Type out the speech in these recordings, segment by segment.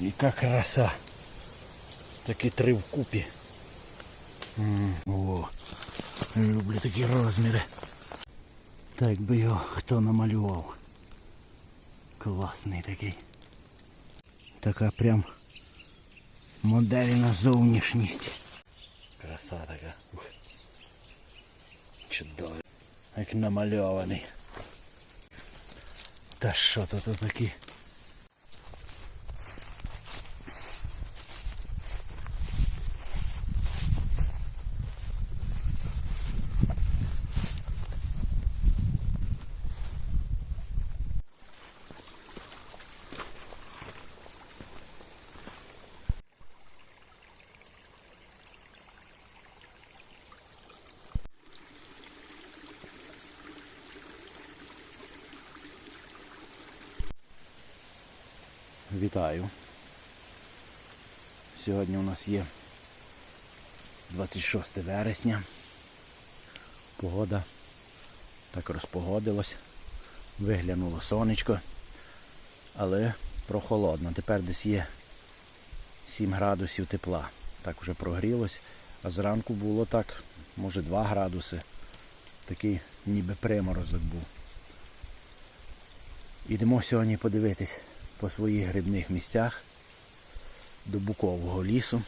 Яка краса. Такі три вкупі. М, О, люблю такі розміри. Так би його хто намалював. Класний такий. Така прям модельна зовнішність. Краса така. Ух. Чудово. Як намальований. Та що то тут такі? Вітаю. Сьогодні у нас є 26 вересня. Погода так розпогодилась. Виглянуло сонечко, але прохолодно. Тепер десь є 7 градусів тепла. Так вже прогрілось. А зранку було так, може 2 градуси. Такий ніби приморозок був. Ідемо сьогодні подивитись по своїх грибних місцях до Букового лісу.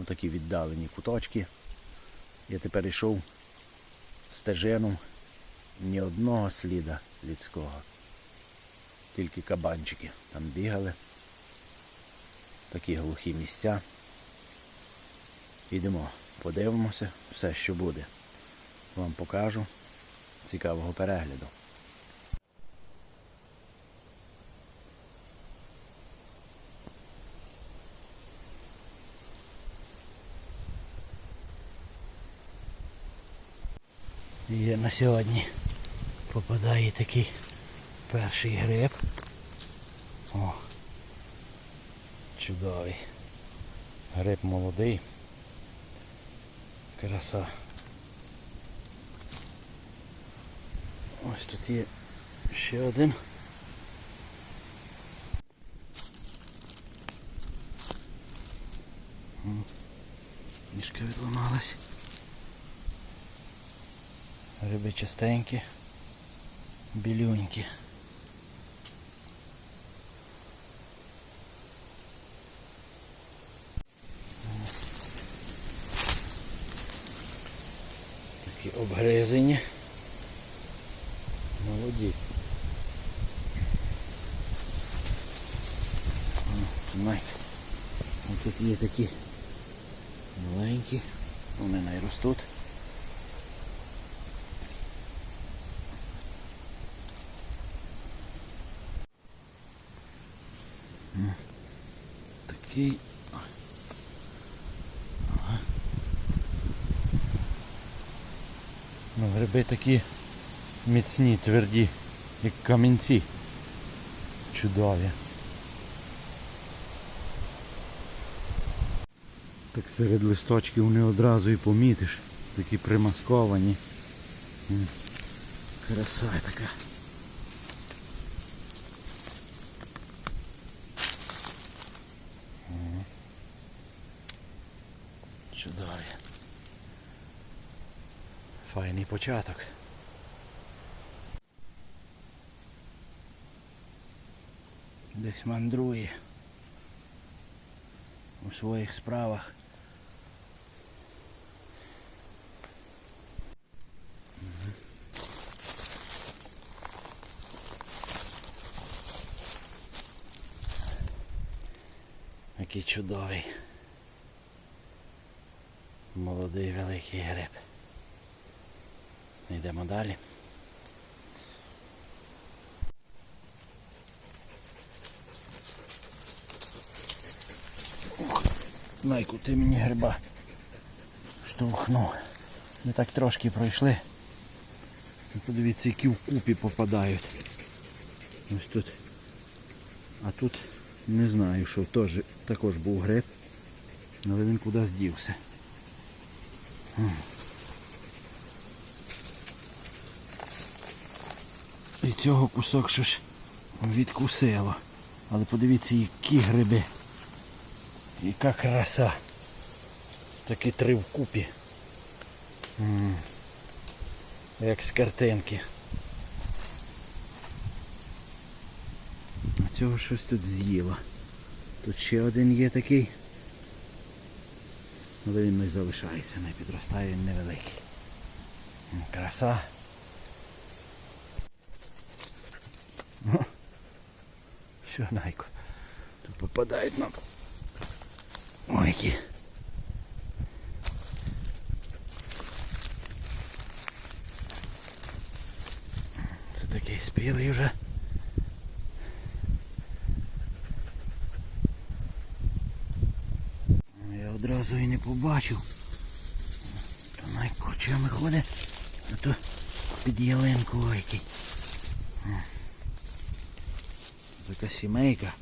Отакі віддалені куточки. Я тепер йшов стежином ні одного сліда людського. Тільки кабанчики там бігали. Такі глухі місця. Ідемо, подивимося все, що буде. Вам покажу. Цікавого перегляду. Є на сьогодні попадає такий перший гриб. О, чудовий. Гриб молодий. Краса. Ось тут є ще один. М, Ніжка відламалась. Риби чистенькі, білюнькі. Такі обгризені. Молоді. Тут є такі маленькі, вони не Такий. Ну, гриби такі міцні, тверді, як камінці. Чудові. Так серед листочків вони одразу і помітиш. Такі примасковані. Краса така. Чудові. Файний початок. Десь мандрує у своїх справах. Який чудовий. Молодий великий гриб. Йдемо далі. Найку, ти мені гриба штовхнув. Ми так трошки пройшли. Подивіться, які вкупі попадають. Ось тут. А тут не знаю, що теж також був гриб, але він куди здівся. І цього кусок ще ж відкусило. Але подивіться, які гриби Яка краса. Такі три вкупі. М. Як з картинки. А цього щось тут з'їла. Тут ще один є такий. Але він не залишається, не підростає, він невеликий. Краса. Що найко? Тут попадають нам. Ой, які. Це такий спілий вже. Я одразу і не побачив. То найкорчами ходить, а то під ялинку ой, який. Така сімейка.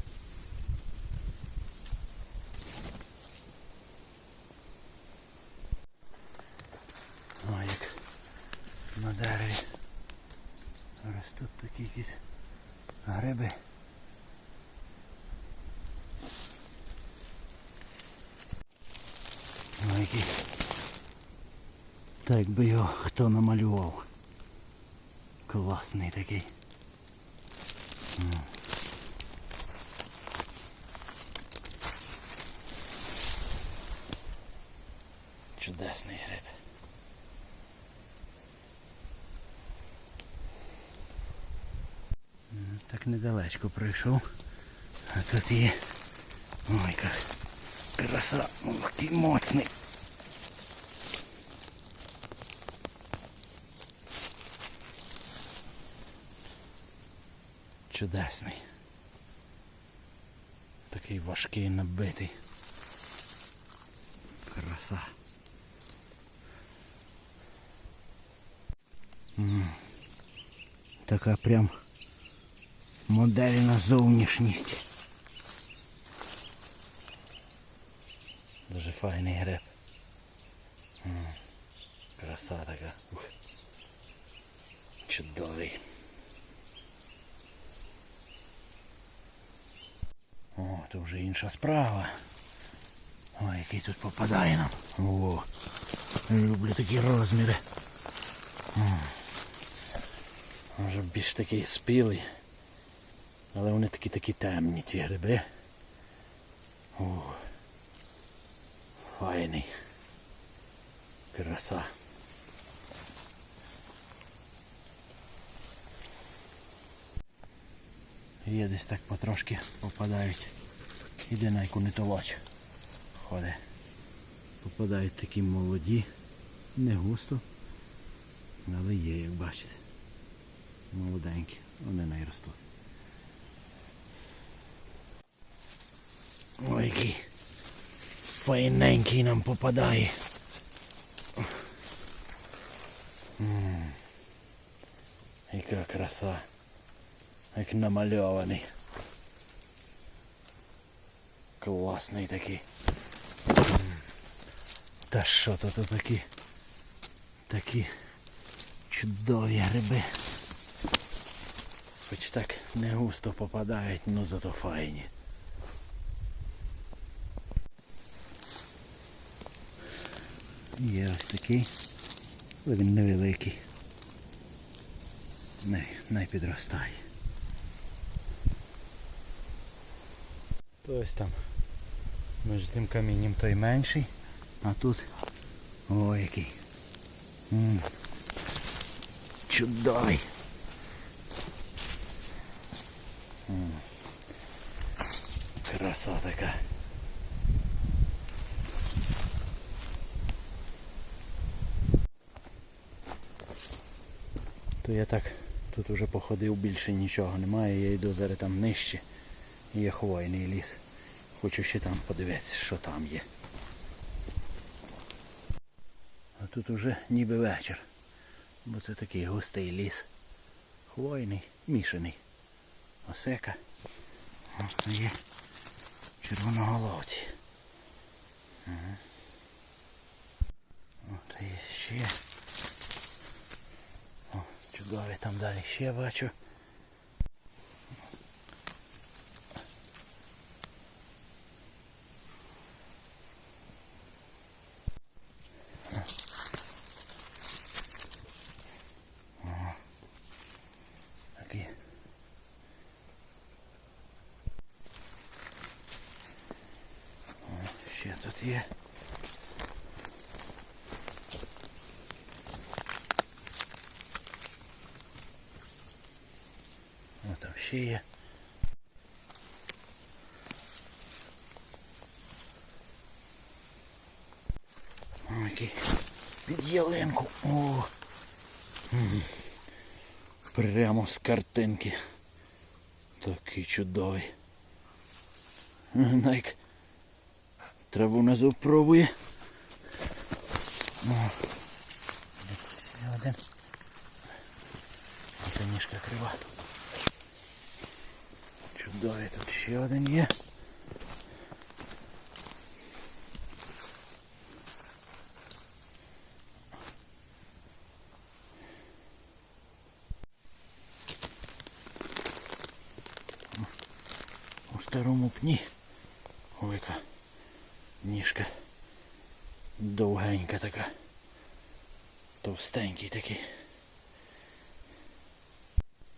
О, як на дереві. Ростуть такі якісь гриби. Який. Так би його хто намалював. Класний такий. Чудесний гриб. Так недалечко пройшов. А тут є. Ой, яка краса. Який моцний. Чудесний. Такий важкий набитий. Краса. Така прям модельна зовнішність. Дуже файний гриб. М. Краса така. Чудовий. О, то вже інша справа. Ой, який тут попадає нам. О, люблю такі розміри. Може більш такий спілий. Але вони такі такі темні ці гриби. О, файний. Краса. Є десь так потрошки попадають. Іде на яку не толоч. Ходить. Попадають такі молоді. Не густо. Але є, як бачите. Молоденькі. Вони найростуть. Ой, який файненький нам попадає. Яка краса. Як намальований. Класний такий. Та що то тут такі? Такі чудові гриби. Хоч так не густо попадають, ну зато файні. Є ось такий, але він невеликий. Не, не підростає. То ось там між тим камінням той менший, а тут о який. М. Чудовий. М. Краса така. То я так тут уже походив, більше нічого немає, я йду зараз там нижче. Є хвойний ліс. Хочу ще там подивитися, що там є. А тут уже ніби вечір. Бо це такий густий ліс. Хвойний, мішаний. Осека. Ось є червоноголовці. Ага. От є ще. О, чудові там далі ще бачу. Ще тут є. О, там ще є. О, який під ялинку. О. Прямо з картинки. Такий чудовий. Найк траву. О. Ще один. Оце ніжка крива. Чудовий, тут ще один є. У старому пні. Ой, яка ніжка довгенька така. Товстенький такий.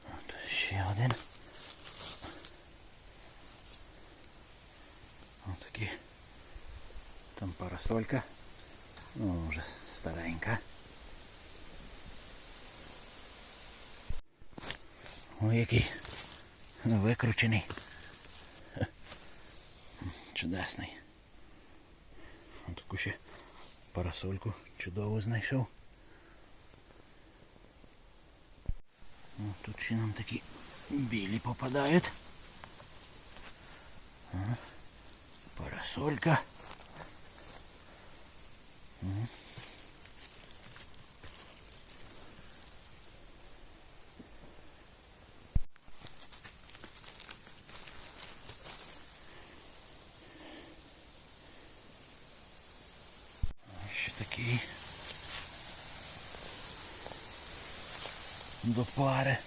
От ще один. Ось. Там парасолька. Ну, вже старенька. Ой, який викручений. Чудесний. Ось таку ще парасольку чудово знайшов. О, тут ще нам такі білі попадають. Ага. Парасолька. Ага. До пари.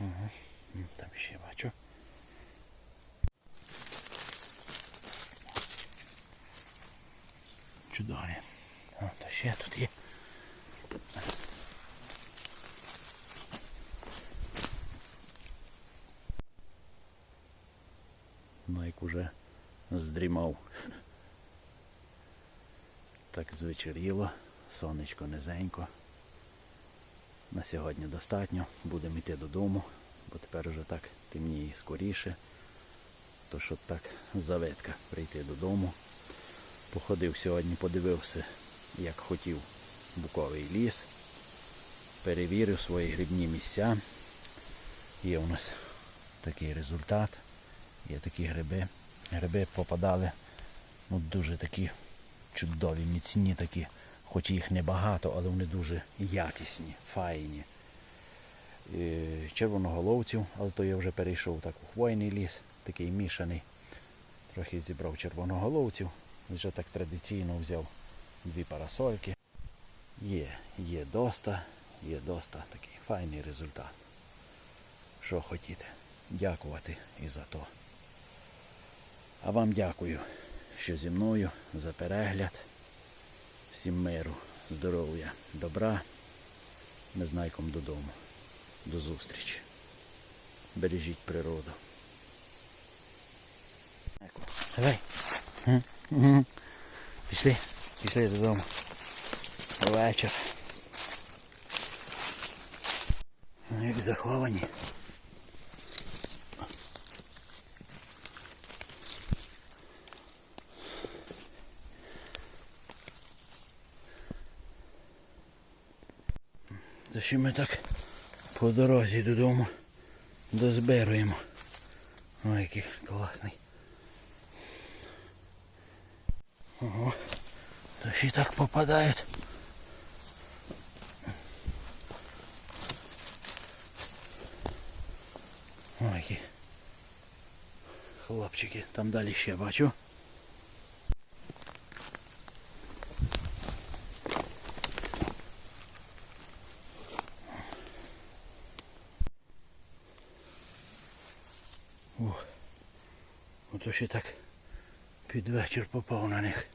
Ага, Там ще бачу. Чудові. Ще тут є. Найк уже здрімав. Так звечеріло, сонечко низенько. На сьогодні достатньо. Будемо йти додому, бо тепер вже так темніє скоріше. То щоб так завитка прийти додому. Походив сьогодні, подивився, як хотів буковий ліс. Перевірив свої грибні місця. Є у нас такий результат. Є такі гриби. Гриби попадали ну, дуже такі чудові, міцні такі, хоч їх небагато, але вони дуже якісні, файні. Е, Червоноголовців, але то я вже перейшов так у хвойний ліс, такий мішаний. Трохи зібрав червоноголовців. Вже так традиційно взяв дві парасольки. Є, є доста, є доста такий файний результат. Що хотіти. Дякувати і за то. А вам дякую, що зі мною за перегляд. Всім миру, здоров'я, добра. Незнайком додому. До зустрічі. Бережіть природу. Давай. Пішли, пішли додому. Вечір. Ну, Як заховані. За що ми так по дорозі додому дозбируємо. Ой, який класний. Ого. То ще й так попадають. Ой, які хлопчики, там далі ще бачу. Ото ще так під вечір попав на них.